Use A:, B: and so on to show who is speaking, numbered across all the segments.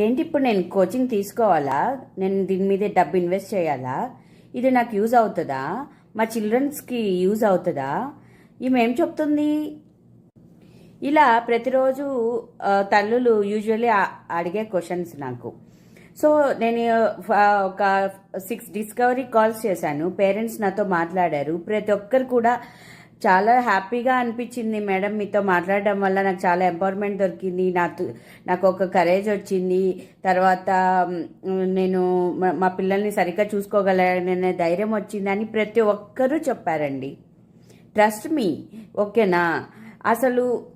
A: ఏంటి ఇప్పుడు నేను కోచింగ్ తీసుకోవాలా? నేను దీని మీద డబ్బు ఇన్వెస్ట్ చేయాలా? ఇది నాకు యూజ్ అవుతుందా? మా చిల్డ్రన్స్కి యూజ్ అవుతుందా? ఈమె ఏం చెప్తుంది? ఇలా ప్రతిరోజు తల్లులు యూజువల్లీ అడిగే క్వశ్చన్స్ నాకు. సో నేను ఒక సిక్స్ డిస్కవరీ కాల్స్ చేశాను. పేరెంట్స్ నాతో మాట్లాడారు. ప్రతి ఒక్కరు కూడా చాలా హ్యాపీగా అనిపించింది మేడం మీతో మాట్లాడడం వల్ల. నాకు చాలా ఎంపవర్మెంట్ దొరికింది. నాకు నాకు ఒక కరేజ్ వచ్చింది. తర్వాత నేను మా- పిల్లల్ని సరిగ్గా చూసుకోగలననే ధైర్యం వచ్చిందని ప్రతి ఒక్కరూ చెప్పారండి. ట్రస్ట్ మీ ఓకేనా? అసలు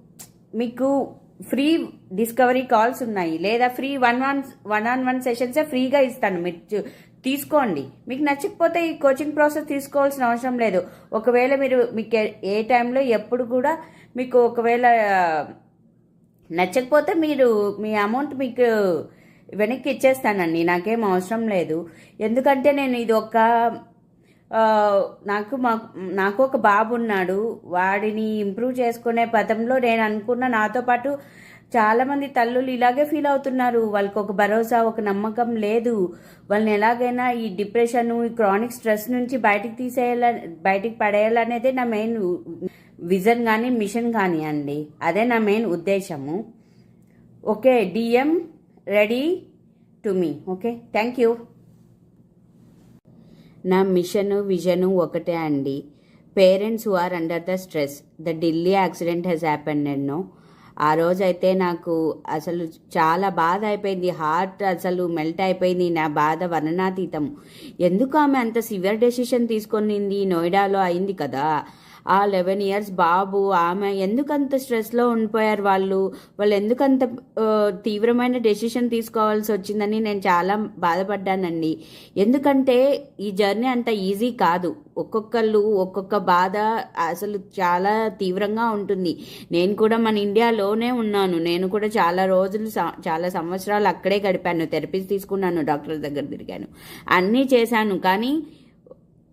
A: మీకు ఫ్రీ డిస్కవరీ కాల్స్ ఉన్నాయి. లేదా free one one one on one సెషన్సే ఫ్రీగా ఇస్తాను. మీరు తీసుకోండి. మీకు నచ్చకపోతే ఈ కోచింగ్ ప్రాసెస్ తీసుకోవాల్సిన అవసరం లేదు. ఒకవేళ మీరు మీకు ఏ- టైంలో ఎప్పుడు కూడా మీకు ఒకవేళ నచ్చకపోతే మీరు మీ అమౌంట్ మీకు వెనక్కి ఇచ్చేస్తానండి. నాకేం అవసరం లేదు. ఎందుకంటే నేను ఇది ఒక నాకు మా నాకు ఒక బాబు ఉన్నాడు. వాడిని ఇంప్రూవ్ చేసుకునే పథంలో నేను అనుకున్న నాతో పాటు చాలామంది తల్లులు ఇలాగే ఫీల్ అవుతున్నారు. వాళ్ళకి ఒక భరోసా ఒక నమ్మకం లేదు. వాళ్ళని ఎలాగైనా ఈ డిప్రెషన్ ఈ క్రానిక్ స్ట్రెస్ నుంచి బయటికి తీసేయాల బయటికి పడేయాలనేదే నా మెయిన్ విజన్ కానీ మిషన్ కానీ అండి. అదే నా మెయిన్ ఉద్దేశము. Okay DM ready to me. Okay thank you. నా మిషన్ విజన్ ఒకటే అండి. Parents who are under the stress. The Delhi accident he's happened ఎన్నో. ఆ రోజైతే నాకు అసలు చాలా బాధ అయిపోయింది హార్ట్ అసలు మెల్ట్ అయిపోయింది నా బాధ వర్ణనాతీతం ఎందుకు ఆమె అంత సివియర్ డెసిషన్ తీసుకొనింది? నోయిడాలో అయింది కదా. ఆ లెవెన్ ఇయర్స్ బాబు ఆమె ఎందుకంత స్ట్రెస్లో ఉండిపోయారు వాళ్ళు? వాళ్ళు ఎందుకంత తీవ్రమైన డెసిషన్ తీసుకోవాల్సి వచ్చిందని నేను చాలా బాధపడ్డానండి. ఎందుకంటే ఈ జర్నీ అంత ఈజీ కాదు. ఒక్కొక్కళ్ళు ఒక్కొక్క బాధ అసలు చాలా తీవ్రంగా ఉంటుంది. నేను కూడా మన ఇండియాలోనే ఉన్నాను. నేను కూడా చాలా రోజులు చాలా సంవత్సరాలు అక్కడే గడిపాను. థెరపీస్ తీసుకున్నాను డాక్టర్ దగ్గర తిరిగాను. అన్నీ చేశాను. కానీ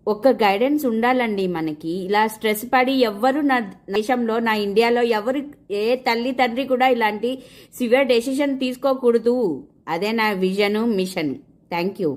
A: ఒక్క గైడెన్స్ ఉండాలండి మనకి. ఇలా స్ట్రెస్ పడి ఎవ్వరు నా దేశంలో నా ఇండియాలో ఎవరు ఏ తల్లి తండ్రి కూడా ఇలాంటి సివియర్ డెసిషన్ తీసుకోకూడదు. అదే నా విజను మిషన్ థ్యాంక్ యూ